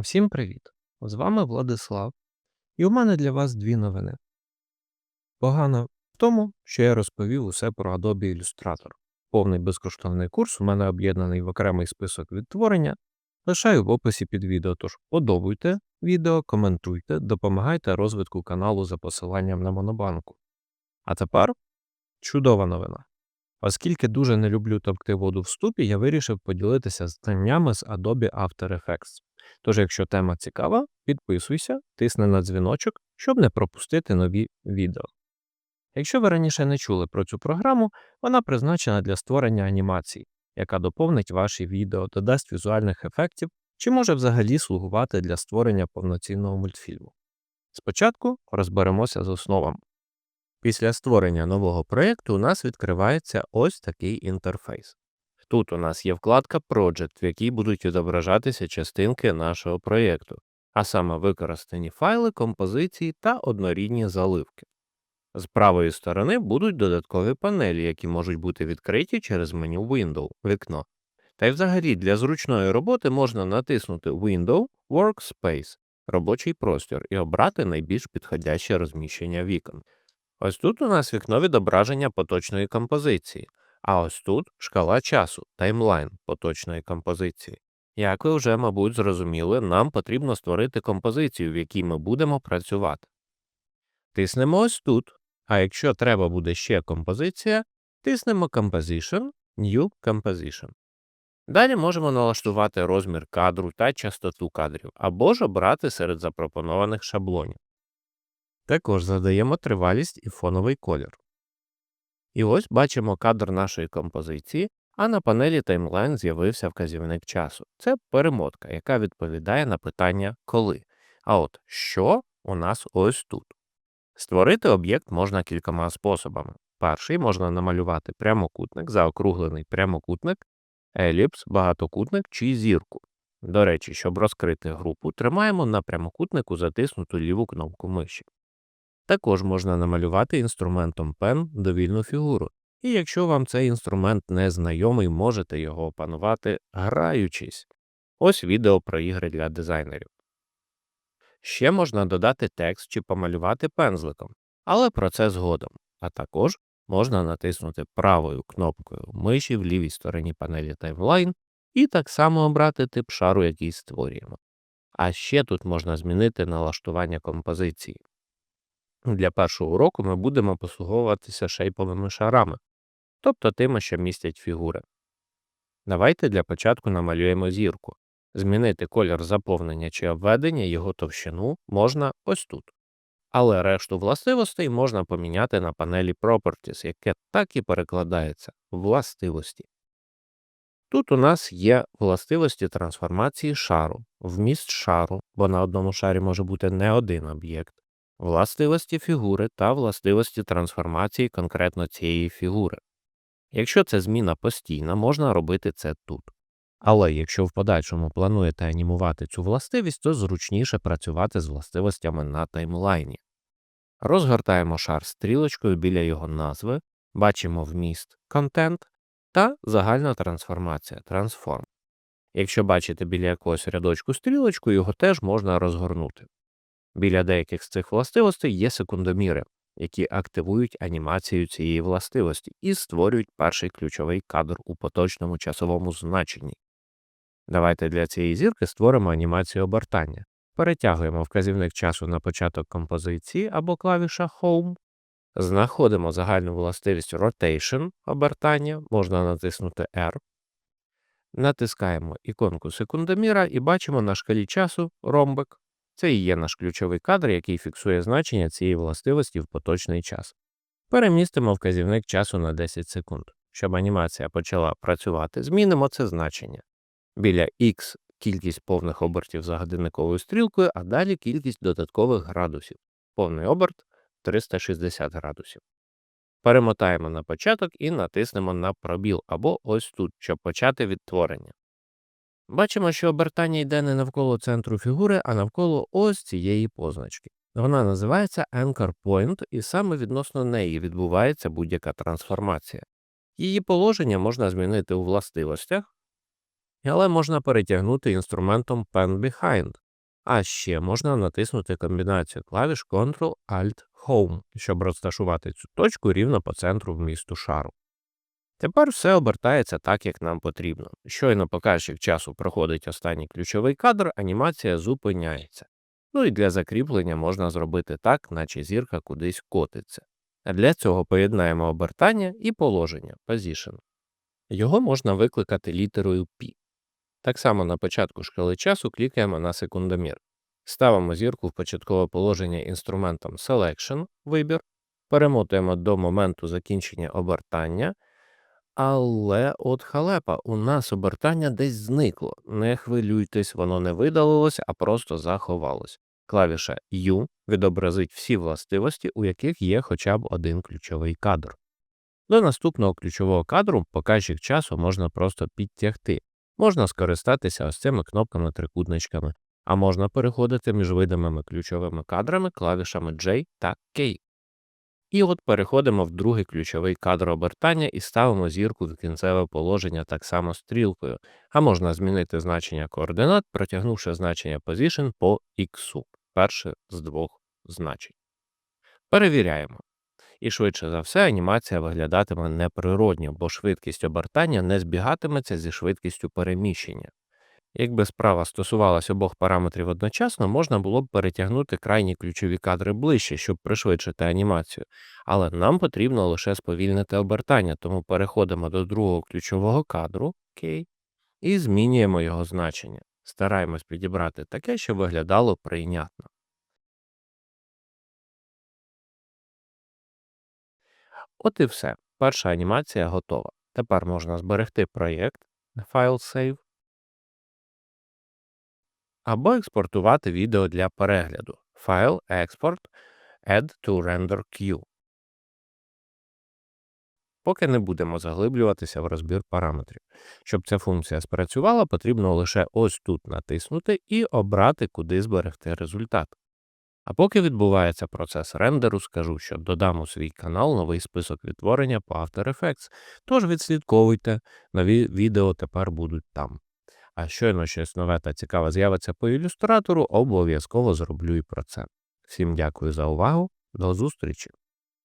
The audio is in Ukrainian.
Всім привіт! З вами Владислав, і у мене для вас дві новини. Погано в тому, що я розповів усе про Adobe Illustrator. Повний безкоштовний курс у мене об'єднаний в окремий список відтворення. Лишаю в описі під відео, тож подобуйте відео, коментуйте, допомагайте розвитку каналу за посиланням на Монобанку. А тепер чудова новина. Оскільки дуже не люблю товкти воду в ступі, я вирішив поділитися знаннями з Adobe After Effects. Тож, якщо тема цікава, підписуйся, тисни на дзвіночок, щоб не пропустити нові відео. Якщо ви раніше не чули про цю програму, вона призначена для створення анімацій, яка доповнить ваші відео, додасть візуальних ефектів чи може взагалі слугувати для створення повноцінного мультфільму. Спочатку розберемося з основами. Після створення нового проєкту у нас відкривається ось такий інтерфейс. Тут у нас є вкладка Project, в якій будуть відображатися частинки нашого проєкту, а саме використані файли, композиції та однорідні заливки. З правої сторони будуть додаткові панелі, які можуть бути відкриті через меню Window вікно. Та й взагалі для зручної роботи можна натиснути Window Workspace робочий простір і обрати найбільш підходяще розміщення вікон. Ось тут у нас вікно відображення поточної композиції, а ось тут шкала часу, таймлайн поточної композиції. Як ви вже, мабуть, зрозуміли, нам потрібно створити композицію, в якій ми будемо працювати. Тиснемо ось тут, а якщо треба буде ще композиція, тиснемо Composition, New Composition. Далі можемо налаштувати розмір кадру та частоту кадрів, або ж обрати серед запропонованих шаблонів. Також задаємо тривалість і фоновий колір. І ось бачимо кадр нашої композиції, а на панелі таймлайн з'явився вказівник часу. Це перемотка, яка відповідає на питання коли. А от що у нас ось тут. Створити об'єкт можна кількома способами. Перший можна намалювати прямокутник, заокруглений прямокутник, еліпс, багатокутник чи зірку. До речі, щоб розкрити групу, тримаємо на прямокутнику затиснуту ліву кнопку миші. Також можна намалювати інструментом пен довільну фігуру, і якщо вам цей інструмент не знайомий, можете його опанувати граючись. Ось відео про ігри для дизайнерів. Ще можна додати текст чи помалювати пензликом, але про це згодом. А також можна натиснути правою кнопкою миші в лівій стороні панелі таймлайн і так само обрати тип шару, який створюємо. А ще тут можна змінити налаштування композиції. Для першого уроку ми будемо послуговуватися шейповими шарами, тобто тими, що містять фігури. Давайте для початку намалюємо зірку. Змінити колір заповнення чи обведення його товщину можна ось тут. Але решту властивостей можна поміняти на панелі Properties, яке так і перекладається властивості. Тут у нас є властивості трансформації шару, вміст шару, бо на одному шарі може бути не один об'єкт, властивості фігури та властивості трансформації конкретно цієї фігури. Якщо це зміна постійна, можна робити це тут. Але якщо в подальшому плануєте анімувати цю властивість, то зручніше працювати з властивостями на таймлайні. Розгортаємо шар стрілочкою біля його назви, бачимо вміст контент та загальна трансформація Transform. Якщо бачите біля якогось рядочку стрілочку, його теж можна розгорнути. Біля деяких з цих властивостей є секундоміри, які активують анімацію цієї властивості і створюють перший ключовий кадр у поточному часовому значенні. Давайте для цієї зірки створимо анімацію обертання. Перетягуємо вказівник часу на початок композиції або клавіша Home. Знаходимо загальну властивість Rotation обертання, можна натиснути R. Натискаємо іконку секундоміра і бачимо на шкалі часу ромбик. Це і є наш ключовий кадр, який фіксує значення цієї властивості в поточний час. Перемістимо вказівник часу на 10 секунд. Щоб анімація почала працювати, змінимо це значення. Біля X кількість повних обертів за годинниковою стрілкою, а далі кількість додаткових градусів. Повний оберт 360 градусів. Перемотаємо на початок і натиснемо на пробіл або ось тут, щоб почати відтворення. Бачимо, що обертання йде не навколо центру фігури, а навколо ось цієї позначки. Вона називається Anchor Point, і саме відносно неї відбувається будь-яка трансформація. Її положення можна змінити у властивостях, Але можна перетягнути інструментом Pen Behind. А ще можна натиснути комбінацію клавіш Ctrl-Alt-Home, щоб розташувати цю точку рівно по центру вмісту шару. Тепер все обертається так, як нам потрібно. Щойно показчик часу проходить останній ключовий кадр, анімація зупиняється. Ну і для закріплення можна зробити так, наче зірка кудись котиться. Для цього поєднаємо обертання і положення Position. Його можна викликати літерою P. Так само на початку шкали часу клікаємо на секундомір. Ставимо зірку в початкове положення інструментом Selection вибір, перемотуємо до моменту закінчення обертання. Але от халепа, у нас обертання десь зникло. Не хвилюйтесь, воно не видалилось, а просто заховалось. Клавіша U відобразить всі властивості, у яких є хоча б один ключовий кадр. До наступного ключового кадру показчик часу можна просто підтягти. Можна скористатися ось цими кнопками-трикутничками, а можна переходити між видимими ключовими кадрами клавішами J та K. І от переходимо в другий ключовий кадр обертання і ставимо зірку в кінцеве положення так само стрілкою, а можна змінити значення координат, протягнувши значення position по x, перше з двох значень. Перевіряємо. І швидше за все анімація виглядатиме неприродньо, бо швидкість обертання не збігатиметься зі швидкістю переміщення. Якби справа стосувалась обох параметрів одночасно, можна було б перетягнути крайні ключові кадри ближче, щоб пришвидшити анімацію, але нам потрібно лише сповільнити обертання, тому переходимо до другого ключового кадру K, і змінюємо його значення. Стараємось підібрати таке, щоб виглядало прийнятно. От і все. Перша анімація готова. Тепер можна зберегти проєкт, файл Save, або експортувати відео для перегляду. Файл Export Add to Render Queue. Поки не будемо заглиблюватися в розбір параметрів. Щоб ця функція спрацювала, потрібно лише ось тут натиснути і обрати, куди зберегти результат. А поки відбувається процес рендеру, скажу, що додам у свій канал новий список відтворення по After Effects, тож відслідковуйте, нові відео тепер будуть там. А щойно щось нове та цікаве з'явиться по ілюстратору, обов'язково зроблю і про це. Всім дякую за увагу, до зустрічі!